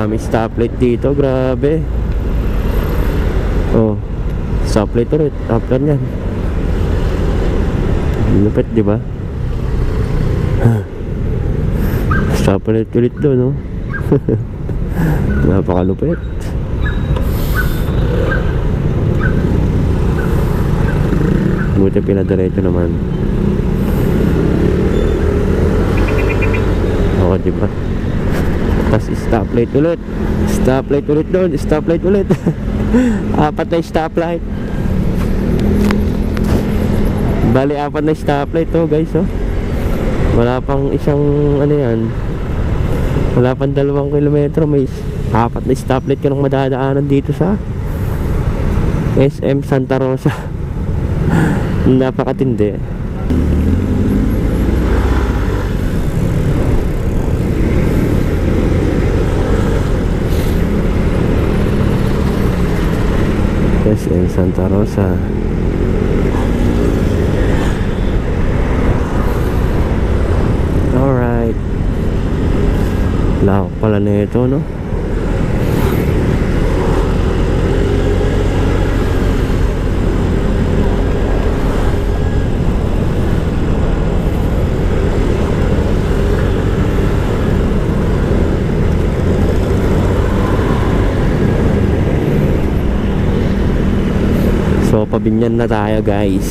Dami stoplight dito, grabe. Oh, stoplight ulit. After niyan. Lupit, di ba? Stoplight ulit doon, no? Napakalupit. Buti pinadiretso naman. Oo, di ba? Tapos stoplight ulit. Stoplight ulit doon. Stoplight ulit. apat na stoplight. Bali, apat na stoplight to guys, oh. Wala pang isang, ano yan. Wala pang dalawang kilometro. May apat na stoplight ka nang madadaanan dito sa SM Santa Rosa. Napakatindi. SM Santa Rosa. Alright. Lawak pala na ito, no? So, pabinyan na tayo, guys.